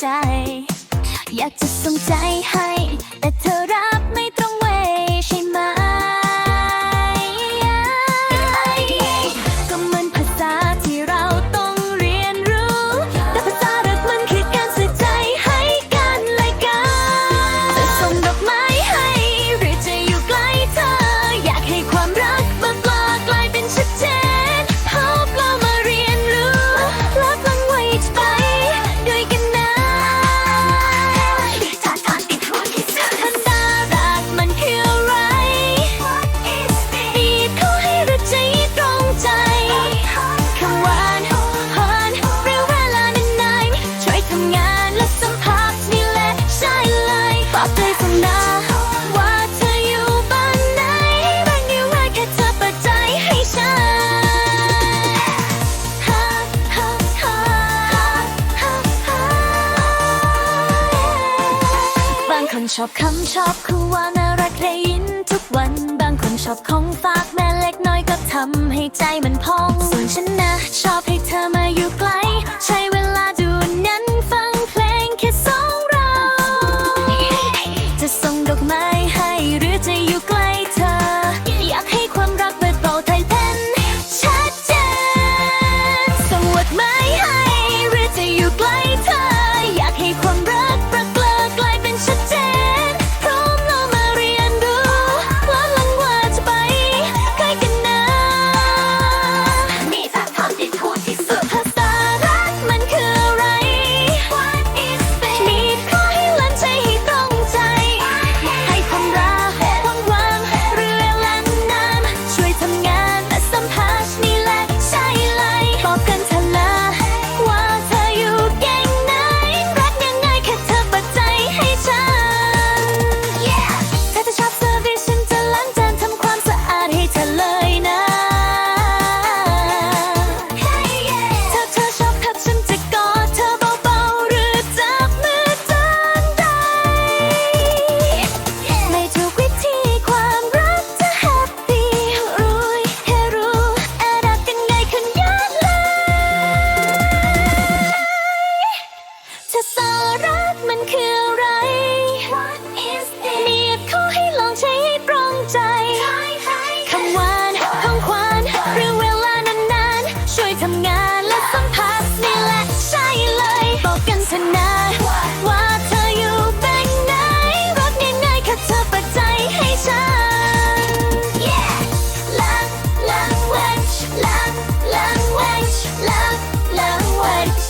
ใจ อยากจะส่งใจให้ ว่าเธออยู่บ้านไหนบางอย่าแค่เธอเปิดใจให้ฉันบางคนชอบคำชอบคือว่าน่ารักได้ยินทุกวัน บางคนชอบของฝากแม่เล็กน้อยก็ทำให้ใจมันพอง ส่วนฉันนะชอบให้เธอมาอยู่ใกล้ ทำงานและสัมผัสนี่แหละใช่เลยบอกกันเถอะนะว่าเธออยู่แบงไหนรักง่ายๆแค่เธอเปิดใจให้ฉัน Yeah Love Language Love Language Love Language